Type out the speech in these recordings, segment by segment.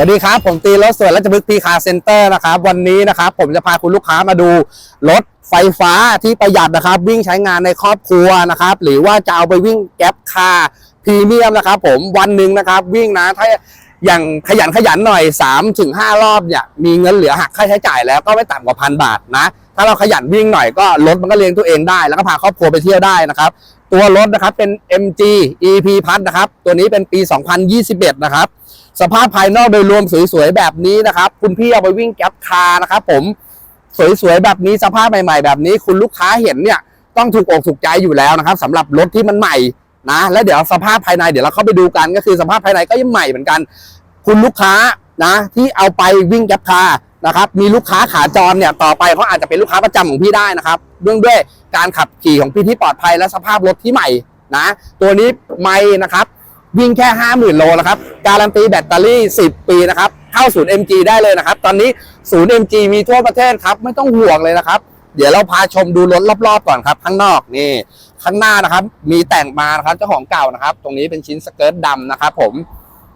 สวัสดีครับ ผมตีรถสวยและจะบึกพีคาเซ็นเตอร์นะครับ วันนี้นะครับผมจะพาคุณลูกค้ามาดูรถไฟฟ้าที่ประหยัดนะครับ วิ่งใช้งานในครอบครัวนะครับ หรือว่าจะเอาไปวิ่งแก๊ปคาร์พรีเมียมนะครับ ผมวันหนึ่งนะครับ วิ่งนะถ้าอย่างขยันขยันหน่อย3ถึง5รอบเนี่ยมีเงินเหลือหักค่าใช้จ่ายแล้วก็ไม่ต่ำกว่าพันบาทนะ ถ้าเราขยันวิ่งหน่อยก็รถมันก็เลี้ยงตัวเองได้ แล้วก็พาครอบครัวไปเที่ยวได้นะครับตัวรถนะครับเป็น MG EP พัทนะครับตัวนี้เป็นปี 2021 นะครับ สภาพภายนอกโดยรวมสวยๆแบบนี้นะครับ คุณพี่เอาไปวิ่งแก๊ปคาร์นะครับผมสวยๆแบบนี้สภาพใหม่ ๆ แบบนี้ คุณลูกค้าเห็นเนี่ยต้องถูกอกถูกใจอยู่แล้วนะครับสำหรับรถที่มันใหม่นะแล้วเดี๋ยวสภาพภายในเดี๋ยวเราเข้าไปดูกันก็คือสภาพภายในก็ยังใหม่เหมือนกัน คุณลูกค้านะที่เอาไปวิ่งแก๊ปคาร์นะครับมีลูกค้าขาจรเนี่ยต่อไปเขาอาจจะเป็นลูกค้าประจำของพี่ได้นะครับเรื่องด้วยการขับขี่ของพี่ที่ปลอดภัยและสภาพรถที่ใหม่นะตัวนี้ไม่นะครับ วิ่งแค่ 50,000 โลนะครับ การันตีแบตเตอรี่ 10 ปีนะครับ เข้าศูนย์ MG ได้เลยนะครับ ตอนนี้ศูนย์ MG มีทั่วประเทศครับ ไม่ต้องห่วงเลยนะครับ เดี๋ยวเราพาชมดูรถรอบๆก่อนครับ ข้างนอกนี่ ข้างหน้านะครับ มีแต่งมานะครับ เจ้าของเก่านะครับ ตรงนี้เป็นชิ้นสเกิร์ตดำนะครับผม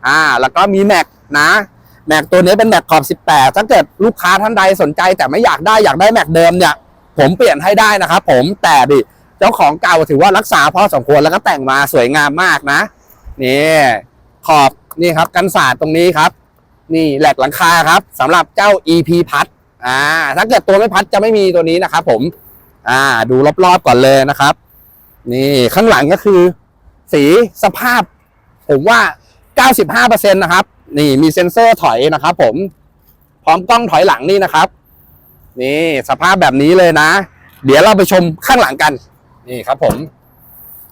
อ่า แล้วก็มีแม็กนะแม็กตัวนี้เป็นแม็กขอบ 18 ถ้าเกิดลูกค้าท่านใดสนใจแต่ไม่อยากได้อยากได้แม็กเดิมเนี่ย ผมเปลี่ยนให้ได้นะครับผม แต่ดิ เจ้าของเก่าถือว่ารักษาพอสมควรแล้วก็แต่งมาสวยงามมากนะ นี่ขอบนี่ครับกันศาสตร์ตรงนี้ครับ นี่แหลกหลังคาครับสำหรับเจ้า EP พัดอ่า ถ้าเกิดตัวไม่พัดจะไม่มีตัวนี้นะครับผม อ่า ดูรอบๆก่อนเลยนะครับ นี่ข้างหลังก็คือ สีสภาพ ผมว่า 95%นะครับ นี่มีเซ็นเซอร์ถอยนะครับผม พร้อมกล้องถอยหลังนี่นะครับ นี่สภาพแบบนี้เลยนะ เดี๋ยวเราไปชมข้างหลังกัน นี่ครับผม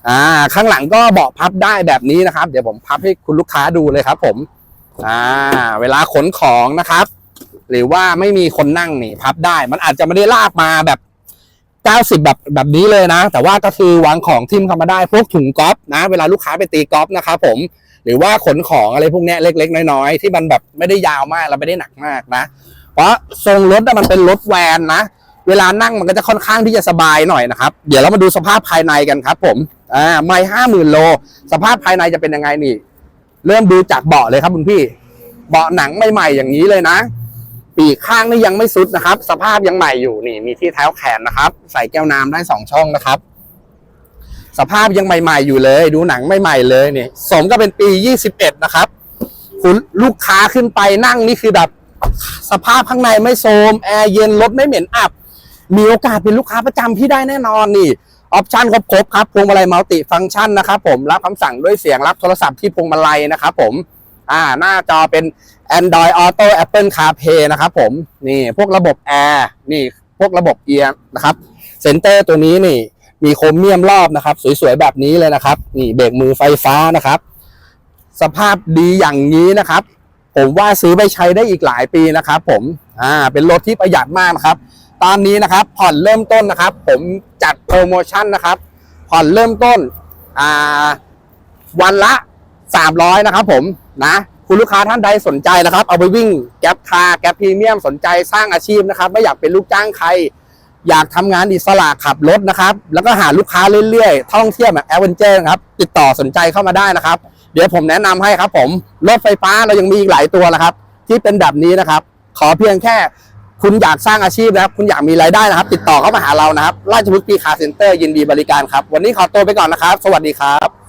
อ่า ข้างหลังก็เบาะพับได้แบบนี้นะครับ เดี๋ยวผมพับให้คุณลูกค้าดูเลยครับ ผม อ่า เวลาขนของนะครับ หรือว่าไม่มีคนนั่งนี่ พับได้ มันอาจจะไม่ได้ลากมาแบบเก้าสิบแบบแบบนี้เลยนะ แต่ว่าก็คือวางของทิมเข้ามาได้พวกถุงก๊อฟนะ เวลาลูกค้าไปตีก๊อฟนะครับผมหรือว่าขนของอะไรพวกนี้เล็ก ๆ น้อยๆที่มันแบบไม่ได้ยาวมาก และไม่ได้หนักมากนะ เพราะทรงรถมันเป็นรถแวนนะ เวลานั่งมันก็จะค่อนข้างที่จะสบายหน่อยนะครับ เดี๋ยวเรามาดูสภาพภายในกันครับผม อ่าไม่ห้าหมื่นโล สภาพภายในจะเป็นยังไงนี่ เริ่มดูจากเบาะเลยครับคุณพี่ เบาะหนังใหม่ๆอย่างนี้เลยนะ ปีกข้างนี่ยังไม่สุดนะครับ สภาพยังใหม่อยู่นี่ มีที่เท้าแขนนะครับ ใส่แก้วน้ำได้สองช่องนะครับ สภาพยังใหม่ ๆ อยู่เลย ดูหนังใหม่ๆเลยนี่สมก็เป็นปี21นะครับคุณลูกค้าขึ้นไปนั่งนี่คือแบบสภาพข้างในไม่โทมแอร์เย็นรถไม่เหม็นอับ มีโอกาสเป็นลูกค้าประจำพี่ได้แน่นอนนี่ ออปชันครบๆครับพวงมาลัยมัลติฟังก์ชันนะครับผมรับคำสั่งด้วยเสียงรับโทรศัพท์ที่พวงมาลัยนะครับผมอ่าหน้าจอเป็น Android Auto Apple CarPlay นะครับผมนี่พวกระบบแอร์นี่พวกระบบเอียร์นะครับเซนเตอร์ตัวนี้นี่มีโครเมียมรอบนะครับ สวยๆแบบนี้เลยนะครับ นี่เบรกมือไฟฟ้านะครับ สภาพดีอย่างนี้นะครับ ผมว่าซื้อไปใช้ได้อีกหลายปีนะครับ ผมอ่าเป็นรถที่ประหยัดมากนะครับ ตอนนี้นะครับผ่อนเริ่มต้นนะครับ ผมจัดโปรโมชั่นนะครับ ผ่อนเริ่มต้นวันละ 300 นะครับ ผมนะคุณลูกค้าท่านใดสนใจนะครับ เอาไปวิ่งแก๊ปคาร์แก๊ปพรีเมียมสนใจสร้างอาชีพนะครับ ไม่อยากเป็นลูกจ้างใคร อยากทำงานอิสระขับรถนะครับ แล้วก็หาลูกค้าเรื่อยๆ ท่องเที่ยวแบบแอดเวนเจอร์นะครับติดต่อสนใจเข้ามาได้นะครับ เดี๋ยวผมแนะนำให้ครับ ผมรถไฟฟ้าเรายังมีอีกหลายตัวนะครับ ที่เป็นแบบนี้นะครับ ขอเพียงแค่ คุณอยากสร้างอาชีพนะครับ คุณอยากมีรายได้นะครับ ติดต่อเข้ามาหาเรานะครับ ราชบุรีคาเซ็นเตอร์ยินดีบริการครับ วันนี้ขอตัวไปก่อนนะครับ สวัสดีครับ